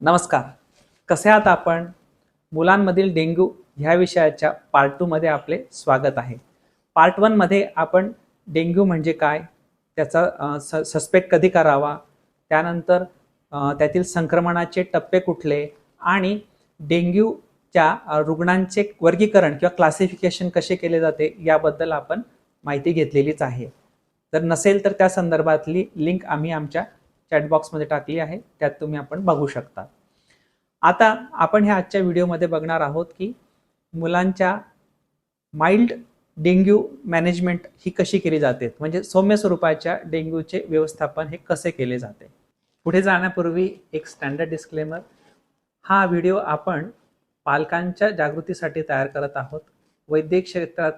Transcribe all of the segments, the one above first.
नमस्कार. कसे आहात आपण? मुलांमधील डेंग्यू ह्या विषयाच्या पार्ट टूमध्ये आपले स्वागत आहे. पार्ट वनमध्ये आपण डेंग्यू म्हणजे काय त्याचा स सस्पेक्ट कधी करावा त्यानंतर त्यातील संक्रमणाचे टप्पे कुठले आणि डेंग्यूच्या रुग्णांचे वर्गीकरण किंवा क्लासिफिकेशन कसे केले जाते याबद्दल आपण माहिती घेतलेलीच आहे. जर नसेल तर त्या संदर्भातली लिंक आम्ही आमच्या चॅटबॉक्समध्ये टाकली आहे त्यात तुम्ही आपण बघू शकता. आता आपण ह्या आजच्या व्हिडिओमध्ये बघणार आहोत की मुलांच्या माइल्ड डेंग्यू मॅनेजमेंट ही कशी केली जाते? म्हणजे सौम्य स्वरूपाच्या डेंग्यूचे व्यवस्थापन हे कसे केले जाते? पुढे जाण्यापूर्वी एक स्टँडर्ड डिस्क्लेमर हा व्हिडिओ आपण पालकांच्या जागृतीसाठी तयार करत आहोत. वैद्यकीय क्षेत्रात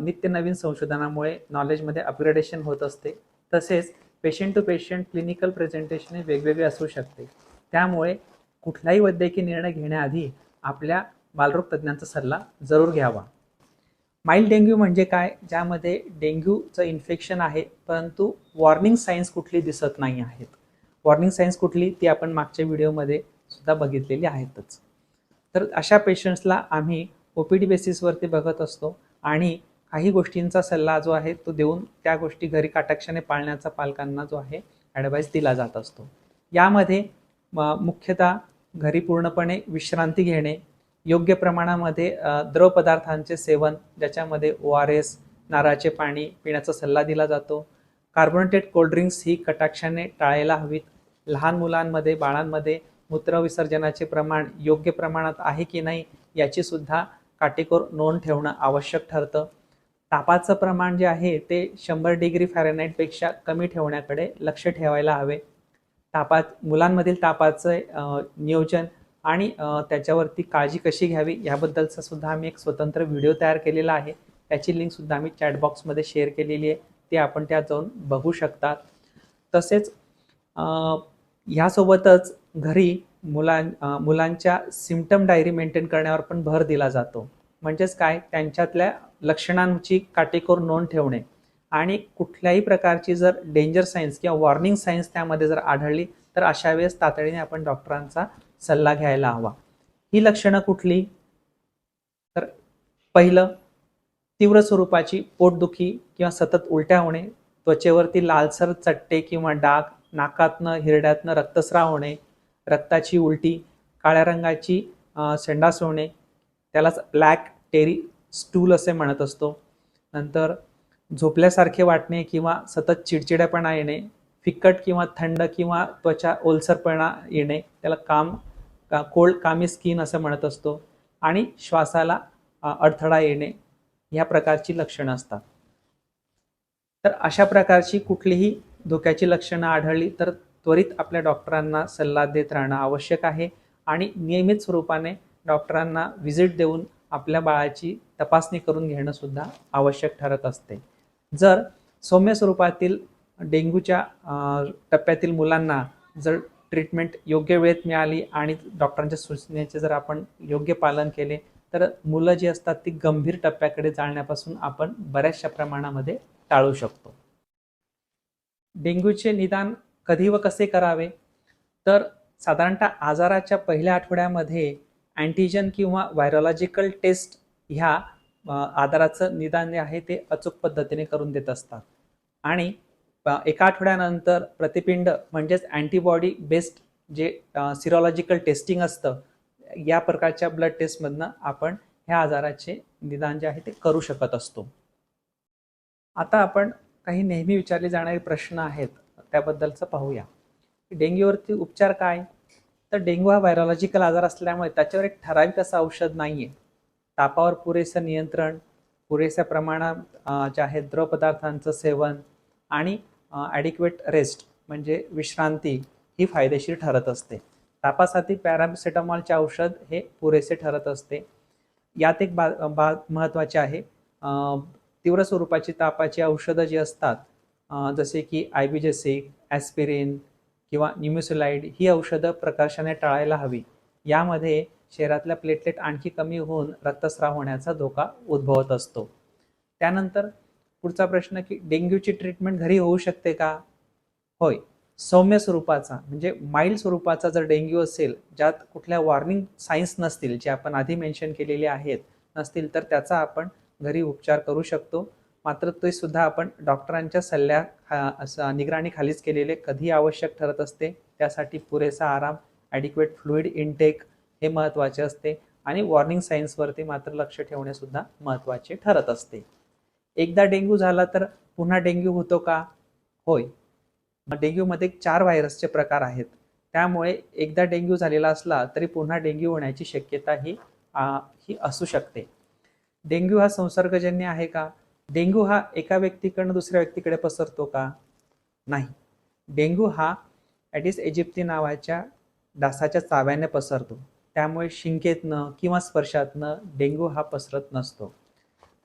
नित्य नवीन संशोधनामुळे नॉलेजमध्ये अपग्रेडेशन होत असते. तसेच patient to patient clinical presentation हे वेगवेगळे असू शकते. त्यामुळे कुठलाही वैद्यकीय निर्णय घेण्याआधी आपल्या बालरोग तज्ज्ञांचा सल्ला जरूर घ्यावा. माइल्ड डेंग्यू म्हणजे काय? ज्यामध्ये डेंग्यूचं इन्फेक्शन आहे परंतु वॉर्निंग सायन्स कुठली दिसत नाही आहेत. वॉर्निंग सायन्स कुठली ती आपण मागच्या व्हिडिओमध्ये सुद्धा बघितलेली आहेतच. तर अशा पेशंट्सला आम्ही ओ पी डी बेसिसवरती बघत असतो आणि काही गोष्टींचा सल्ला जो आहे तो देऊन त्या गोष्टी घरी काटाक्षाने पाळण्याचा पालकांना जो आहे ॲडवाईस दिला जात असतो. यामध्ये म- मुख्यतः घरी पूर्णपणे विश्रांती घेणे योग्य प्रमाणामध्ये द्रव पदार्थांचे सेवन ज्याच्यामध्ये ओ आर एस नारळाचे पाणी पिण्याचा सल्ला दिला जातो. कार्बोनेटेड कोल्ड्रिंक्स ही कटाक्षाने टाळायला हवीत. लहान मुलांमध्ये बाळांमध्ये मूत्रविसर्जनाचे प्रमाण योग्य प्रमाणात आहे की नाही याचीसुद्धा काटेकोर नोंद ठेवणं आवश्यक ठरतं. तापाचं प्रमाण जे आहे ते शंभर डिग्री फॅरेनाईटपेक्षा कमी ठेवण्याकडे लक्ष ठेवायला हवे. तापात मुलांमधील तापाचं नियोजन आणि त्याच्यावरती काळजी कशी घ्यावी याबद्दलचा सुद्धा आम्ही एक स्वतंत्र व्हिडिओ तयार केलेला आहे. त्याची लिंकसुद्धा आम्ही चॅटबॉक्समध्ये शेअर केलेली आहे. ते आपण त्यात जाऊन बघू शकतात तसेच ह्यासोबतच घरी मुलां मुलांच्या सिमटम डायरी मेंटेन करण्यावर पण भर दिला जातो. म्हणजेच काय? त्यांच्यातल्या लक्षणांची काटेकोर नोंद ठेवणे. आणि कुठल्याही प्रकारची जर डेंजर सायन्स किंवा वॉर्निंग सायन्स त्यामध्ये जर आढळली तर अशा वेळेस तातडीने आपण डॉक्टरांचा सल्ला घ्यायला हवा. ही लक्षणं कुठली? तर पहिलं तीव्र स्वरूपाची पोटदुखी किंवा सतत उलट्या होणे त्वचेवरती लालसर चट्टे किंवा डाग नाकातनं हिरड्यातनं रक्तस्राव होणे रक्ताची उलटी काळ्या रंगाची संडास होणे त्यालाच ब्लॅक टेरी स्टूल असे म्हणत असतो. नंतर झोपल्यासारखे वाटणे किंवा सतत चिडचिडेपणा येणे फिकट किंवा थंड किंवा त्वचा ओलसरपणा येणे त्याला काम का कोल्ड कामी स्किन असं म्हणत असतो. आणि श्वासाला अडथळा येणे ह्या प्रकारची लक्षणं असतात. तर अशा प्रकारची कुठलीही धोक्याची लक्षणं आढळली तर त्वरित आपल्या डॉक्टरांना सल्ला देत राहणं आवश्यक आहे. आणि नियमित स्वरूपाने डॉक्टरांना व्हिजिट देऊन आपल्या बाळाची तपासणी करून घेणं सुद्धा आवश्यक ठरत असते. जर सौम्य स्वरूपातील डेंग्यूच्या टप्प्यातील मुलांना जर ट्रीटमेंट योग्य वेळेत मिळाली आणि डॉक्टरांच्या सूचनेचे जर आपण योग्य पालन केले तर मुलं जी असतात ती गंभीर टप्प्याकडे जाण्यापासून आपण बऱ्याचशा प्रमाणामध्ये टाळू शकतो. डेंग्यूचे निदान कधी व कसे करावे? तर साधारणतः आजाराच्या पहिल्या आठवड्यामध्ये अँटीजन किंवा व्हायरोलॉजिकल टेस्ट ह्या आधाराचं आजाराचं निदान जे आहे ते अचूक पद्धतीने करून देत असतात. आणि एका आठवड्यानंतर प्रतिपिंड म्हणजेच अँटीबॉडी बेस्ड जे सिरोलॉजिकल टेस्टिंग असतं या प्रकारच्या ब्लड टेस्टमधनं आपण ह्या आजाराचे निदान जे आहे ते करू शकत असतो. आता आपण काही नेहमी विचारले जाणारे प्रश्न आहेत त्याबद्दलचं पाहूया. डेंग्यूवरती उपचार काय? तर डेंग्यू हा व्हायरॉलॉजिकल आजार असल्यामुळे त्याच्यावर एक ठराविक असं औषध नाही आहे तापावर पुरेसं नियंत्रण पुरेशा प्रमाणात जे आहे द्रवपदार्थांचं सेवन आणि ॲडिक्वेट रेस्ट म्हणजे विश्रांती ही फायदेशीर ठरत असते. तापासाठी पॅरासिटामॉलचे औषध हे पुरेसे ठरत असते. यात एक बा बा महत्त्वाचे आहे. तीव्र स्वरूपाची तापाची औषधं जी असतात जसे की आयबीजेसिक ॲस्पिरिन किंवा न्युमिसोलाइड ही औषधं प्रकर्षाने टाळायला हवी. यामध्ये शरीरातल्या प्लेटलेट आणखी कमी होऊन रक्तस्राव होण्याचा धोका उद्भवत असतो. त्यानंतर पुढचा प्रश्न की डेंग्यूची ट्रीटमेंट घरी होऊ शकते का? होय. सौम्य स्वरूपाचा म्हणजे माइल्ड स्वरूपाचा जर डेंग्यू असेल ज्यात कुठल्या वॉर्निंग सायन्स नसतील जे आपण आधी मेन्शन केलेले आहेत नसतील तर त्याचा आपण घरी उपचार करू शकतो. मात्र ते सुद्धा आपण डॉक्टरांच्या सल्ल्या खा- असं निगराणीखालीच केलेले कधी आवश्यक ठरत असते. त्यासाठी पुरेसा आराम ॲडिक्वेट फ्लुईड इनटेक हे महत्त्वाचे असते आणि वॉर्निंग सायन्सवरती मात्र लक्ष ठेवणेसुद्धा महत्त्वाचे ठरत असते. एकदा डेंग्यू झाला तर पुन्हा डेंग्यू होतो का? होय. डेंग्यूमध्ये चार व्हायरसचे प्रकार आहेत. त्यामुळे एकदा डेंग्यू झालेला असला तरी पुन्हा डेंग्यू होण्याची शक्यता ही आ, ही असू शकते. डेंग्यू हा संसर्गजन्य आहे का? डेंग्यू हा एका व्यक्तीकडनं दुसऱ्या व्यक्तीकडे पसरतो का? नाही. डेंग्यू हा ॲटिस एजिप्ती नावाच्या डासाच्या चाव्याने पसरतो. त्यामुळे शिंकेतनं किंवा स्पर्शातनं डेंग्यू हा पसरत नसतो.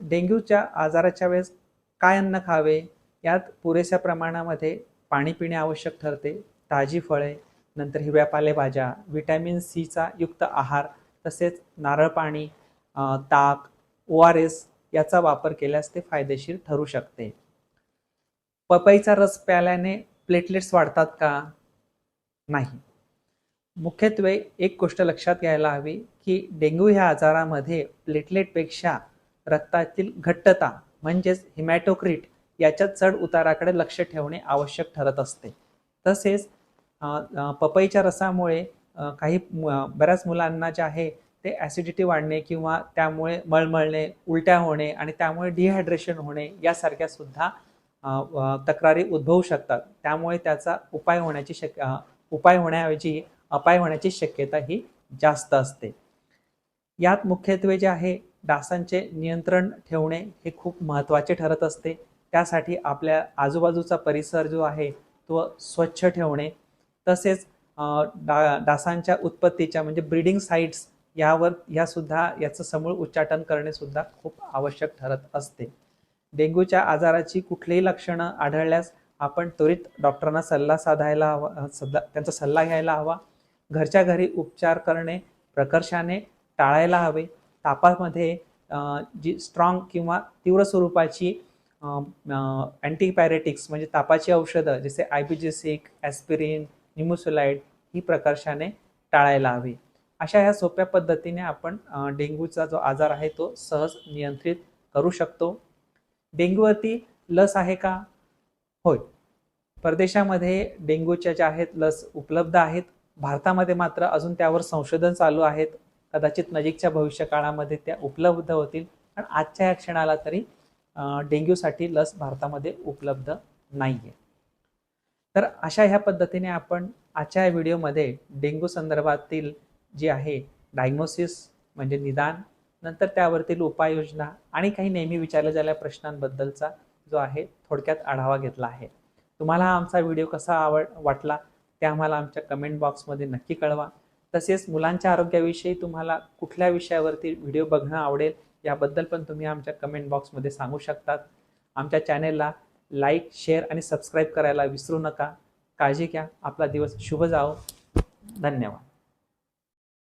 डेंग्यूच्या आजाराच्या वेळेस काय अन्न खावे? यात पुरेशा प्रमाणामध्ये पाणी पिणे आवश्यक ठरते. ताजी फळे नंतर हिरव्या पालेभाज्या व्हिटॅमिन सीचा युक्त आहार तसेच नारळ पाणी ताक ओ आर एस याचा वापर केल्यास ते फायदेशीर ठरू शकते. पपईचा रस प्याल्याने प्लेटलेट्स वाढतात का? नाही. मुख्यत्वे एक गोष्ट लक्षात घ्यायला हवी की डेंग्यू ह्या आजारामध्ये प्लेटलेटपेक्षा रक्तातील घट्टता म्हणजेच हिमॅटोक्रिट याच्या चढ उताराकडे लक्ष ठेवणे आवश्यक ठरत असते. तसेच पपईच्या रसामुळे काही बऱ्याच मुलांना जे आहे ते ॲसिडिटी वाढणे किंवा त्यामुळे मळमळणे उलट्या होणे आणि त्यामुळे डिहायड्रेशन होणे यासारख्या सुद्धा तक्रारी उद्भवू शकतात. त्यामुळे त्याचा उपाय होण्याची शक उपाय होण्याऐवजी अपाय होण्याची शक्यता ही जास्त असते. यात मुख्यत्वे जे आहे डासांचे नियंत्रण ठेवणे हे खूप महत्त्वाचे ठरत असते. त्यासाठी आपल्या आजूबाजूचा परिसर जो आहे तो स्वच्छ ठेवणे. तसेच डा डासांच्या उत्पत्तीच्या म्हणजे ब्रीडिंग साईट्स यावर ह्यासुद्धा याचं समूळ उच्चाटन करणे सुद्धा खूप आवश्यक ठरत असते. डेंग्यूच्या आजाराची कुठलीही लक्षणं आढळल्यास आपण त्वरित डॉक्टरांना सल्ला साधायला हवा सल्ला त्यांचा सल्ला घ्यायला हवा. घरच्या घरी उपचार करणे प्रकर्षाने टाळायला हवे. तापामध्ये जी स्ट्रॉंग किंवा तीव्र स्वरूपाची अँटीपॅरेटिक्स म्हणजे तापाची औषधं जसे आयबीजेसिक ॲस्पिरिन निमोसोलाइड ही प्रकर्षाने टाळायला हवी. अशा ह्या सोप्या पद्धतीने आपण डेंग्यूचा जो आजार आहे तो सहज नियंत्रित करू शकतो. डेंग्यूवरती लस आहे का? होय. परदेशामध्ये डेंग्यूच्या ज्या आहेत लस उपलब्ध आहेत. भारतामध्ये मात्र अजून त्यावर संशोधन चालू आहेत. कदाचित नजीकच्या भविष्य काळामध्ये त्या उपलब्ध होतील. पण आजच्या या क्षणाला तरी डेंग्यूसाठी लस भारतामध्ये उपलब्ध नाही आहे तर अशा ह्या पद्धतीने आपण आजच्या या व्हिडिओमध्ये डेंग्यू संदर्भातील जी आहे डायग्नोसिस म्हणजे निदान नंतर त्यावरतील उपाययोजना आणि काही नेहमी विचारल्या झाल्या प्रश्नांबद्दलचा जो आहे थोडक्यात आढावा घेतला आहे. तुम्हाला हा आमचा व्हिडिओ कसा आवड वाटला ते आम्हाला आमच्या कमेंट बॉक्समध्ये नक्की कळवा. तसेच मुलांच्या आरोग्याविषयी तुम्हाला कुठल्या विषयावरती व्हिडिओ बघणं आवडेल याबद्दल पण तुम्ही आमच्या कमेंट बॉक्समध्ये सांगू शकतात. आमच्या चॅनेलला लाईक शेअर आणि सबस्क्राईब करायला विसरू नका. काळजी घ्या. आपला दिवस शुभ जाओ धन्यवाद.